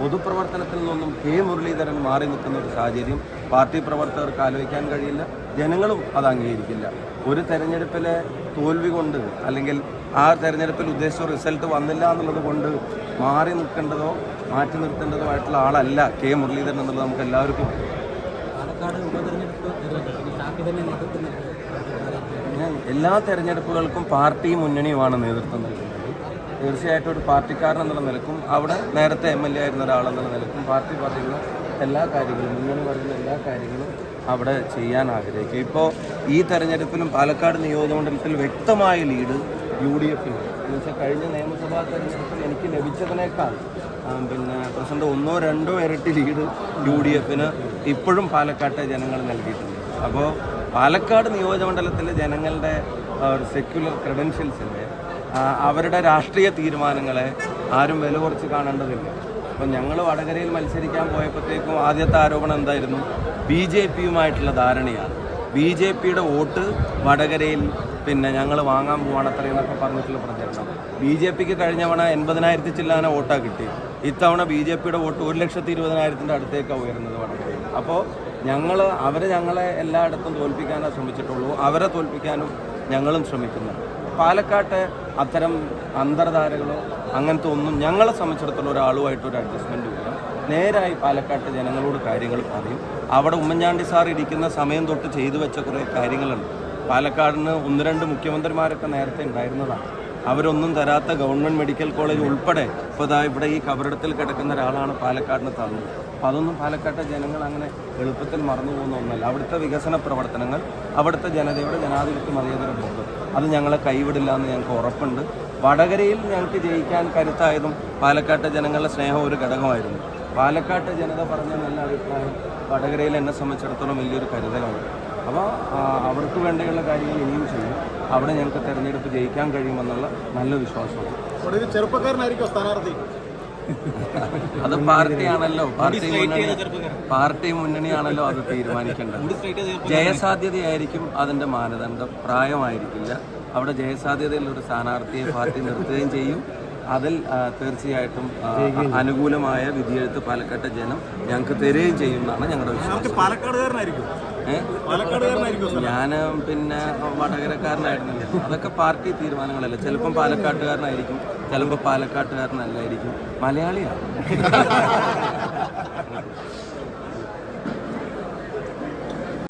പൊതുപ്രവർത്തനത്തിൽ നിന്നൊന്നും കെ മുരളീധരൻ മാറി നിൽക്കുന്ന ഒരു സാഹചര്യം പാർട്ടി പ്രവർത്തകർക്ക് ആലോചിക്കാൻ കഴിയില്ല. ജനങ്ങളും അത് അംഗീകരിക്കില്ല. ഒരു തെരഞ്ഞെടുപ്പിലെ തോൽവി കൊണ്ട് അല്ലെങ്കിൽ ആ തെരഞ്ഞെടുപ്പിൽ ഉദ്ദേശിച്ച റിസൾട്ട് വന്നില്ല എന്നുള്ളത് കൊണ്ട് മാറി നിൽക്കേണ്ടതോ മാറ്റി നിർത്തേണ്ടതോ ആയിട്ടുള്ള ആളല്ല കെ മുരളീധരൻ എന്നുള്ളത് നമുക്ക് എല്ലാവർക്കും എല്ലാ തെരഞ്ഞെടുപ്പുകൾക്കും പാർട്ടി മുന്നണിയുമാണ് നേതൃത്വം നൽകുന്നത്. തീർച്ചയായിട്ടും ഒരു പാർട്ടിക്കാരൻ എന്നുള്ള നിലക്കും അവിടെ നേരത്തെ എം എൽ എ ആയിരുന്ന ഒരാളെന്നുള്ള നിലക്കും പാർട്ടി പറയുന്ന എല്ലാ കാര്യങ്ങളും മുന്നണി പറയുന്ന എല്ലാ കാര്യങ്ങളും അവിടെ ചെയ്യാൻ ആഗ്രഹിക്കും. ഇപ്പോൾ ഈ തെരഞ്ഞെടുപ്പിലും പാലക്കാട് നിയോജകമണ്ഡലത്തിൽ വ്യക്തമായ ലീഡ് യു ഡി എഫിന് എന്ന് വെച്ചാൽ കഴിഞ്ഞ നിയമസഭാ തെരഞ്ഞെടുപ്പിൽ എനിക്ക് ലഭിച്ചതിനേക്കാൾ പിന്നെ പ്രസിഡന്റ് ഒന്നോ രണ്ടോ ഇരട്ടി ലീഡ് യു ഡി എഫിന് ഇപ്പോഴും പാലക്കാട്ടെ ജനങ്ങൾ നൽകിയിട്ടുണ്ട്. അപ്പോൾ പാലക്കാട് നിയോജകമണ്ഡലത്തിലെ ജനങ്ങളുടെ സെക്യുലർ ക്രെഡൻഷ്യൽസിന്റെ അവരുടെ രാഷ്ട്രീയ തീരുമാനങ്ങളെ ആരും വില കുറച്ച് കാണേണ്ടതില്ല. അപ്പം ഞങ്ങൾ വടകരയിൽ മത്സരിക്കാൻ പോയപ്പോഴത്തേക്കും ആദ്യത്തെ ആരോപണം എന്തായിരുന്നു? ബി ജെ പിയുമായിട്ടുള്ള ധാരണയാണ്. ബി ജെ പിയുടെ വോട്ട് വടകരയിൽ പിന്നെ ഞങ്ങൾ വാങ്ങാൻ പോവാണ് അത്രയെന്നൊക്കെ പറഞ്ഞിട്ടുള്ള പ്രചരണം. ബി ജെ പിക്ക് കഴിഞ്ഞ തവണ എൺപതിനായിരത്തി ചില്ലാന വോട്ടാണ് കിട്ടി. ഇത്തവണ ബി ജെ പിയുടെ വോട്ട് ഒരു ലക്ഷത്തി ഇരുപതിനായിരത്തിന്റെ അടുത്തേക്കാണ് ഉയരുന്നത് വടകരയിൽ. അപ്പോൾ ഞങ്ങൾ അവർ ഞങ്ങളെ എല്ലായിടത്തും തോൽപ്പിക്കാനേ ശ്രമിച്ചിട്ടുള്ളൂ. അവരെ തോൽപ്പിക്കാനും ഞങ്ങളും ശ്രമിക്കുന്നു. പാലക്കാട്ടെ അത്തരം അന്തർധാരകളോ അങ്ങനത്തെ ഒന്നും ഞങ്ങളെ സംബന്ധിച്ചിടത്തോളം ഒരാളുമായിട്ട് ഒരു അഡ്ജസ്റ്റ്മെന്റ് ഇല്ല. നേരായി പാലക്കാട്ട് ജനങ്ങളോട് കാര്യങ്ങൾ പറയും. അവിടെ ഉമ്മൻചാണ്ടി സാർ ഇരിക്കുന്ന സമയം തൊട്ട് ചെയ്തു വെച്ച കുറേ കാര്യങ്ങളുണ്ട്. പാലക്കാടിന് ഒന്ന് രണ്ട് മുഖ്യമന്ത്രിമാരൊക്കെ നേരത്തെ ഉണ്ടായിരുന്നതാണ്. അവരൊന്നും തരാത്ത ഗവൺമെന്റ് മെഡിക്കൽ കോളേജ് ഉൾപ്പെടെ ഇപ്പോൾ ഇതാ ഇവിടെ ഈ കബറിടത്തിൽ കിടക്കുന്ന ഒരാളാണ് പാലക്കാടിന് തന്നത്. അപ്പോൾ അതൊന്നും പാലക്കാട്ടെ ജനങ്ങൾ അങ്ങനെ എളുപ്പത്തിൽ മറന്നു പോകുന്ന ഒന്നല്ല. അവിടുത്തെ വികസന പ്രവർത്തനങ്ങൾ അവിടുത്തെ ജനതയുടെ ജനാധിപത്യ മതേതര ബോധം അത് ഞങ്ങളെ കൈവിടില്ല എന്ന് ഞങ്ങൾക്ക് ഉറപ്പുണ്ട്. വടകരയിൽ ഞങ്ങൾക്ക് ജയിക്കാൻ കരുത്തായതും പാലക്കാട്ടെ ജനങ്ങളുടെ സ്നേഹം ഒരു ഘടകമായിരുന്നു. പാലക്കാട്ടെ ജനത പറഞ്ഞ നല്ല അഭിപ്രായം വടകരയിൽ എന്നെ സംബന്ധിച്ചിടത്തോളം വലിയൊരു കരുതലാണ്. അപ്പോൾ അവർക്ക് വേണ്ടിയുള്ള കാര്യങ്ങൾ ഇനിയും ചെയ്യും. അവിടെ ഞങ്ങൾക്ക് തെരഞ്ഞെടുപ്പ് ജയിക്കാൻ കഴിയുമെന്നുള്ള നല്ല വിശ്വാസമാണ് ഒടുവിൽ ചെറുപ്പക്കാരനായിരിക്കും സ്ഥാനാർത്ഥി? അത് പാർട്ടിയാണല്ലോ. പാർട്ടി മുന്നണി പാർട്ടി മുന്നണിയാണല്ലോ അത് തീരുമാനിക്കേണ്ടത്. ജയസാധ്യതയായിരിക്കും അതിന്റെ മാനദണ്ഡം. പ്രായമായിരിക്കില്ല. അവിടെ ജയസാധ്യതയുള്ള ഒരു സ്ഥാനാർത്ഥിയെ പാർട്ടി നിർത്തുകയും ചെയ്യും. അതിൽ തീർച്ചയായിട്ടും അനുകൂലമായ വിധിയെഴുത്ത് പാലക്കാട്ടെ ജനം ഞങ്ങൾക്ക് തരികയും ചെയ്യും എന്നാണ് ഞങ്ങളുടെ വിശ്വാസം. പാലക്കാടുകാരനായിരിക്കും. ഞാൻ പിന്നെ വടകരക്കാരനായിരുന്നില്ല അതൊക്കെ പാർട്ടി തീരുമാനങ്ങളല്ല? ചിലപ്പം പാലക്കാട്ടുകാരനായിരിക്കും ചിലപ്പോൾ പാലക്കാട്ടുകാരനല്ലായിരിക്കും. മലയാളിയാണ്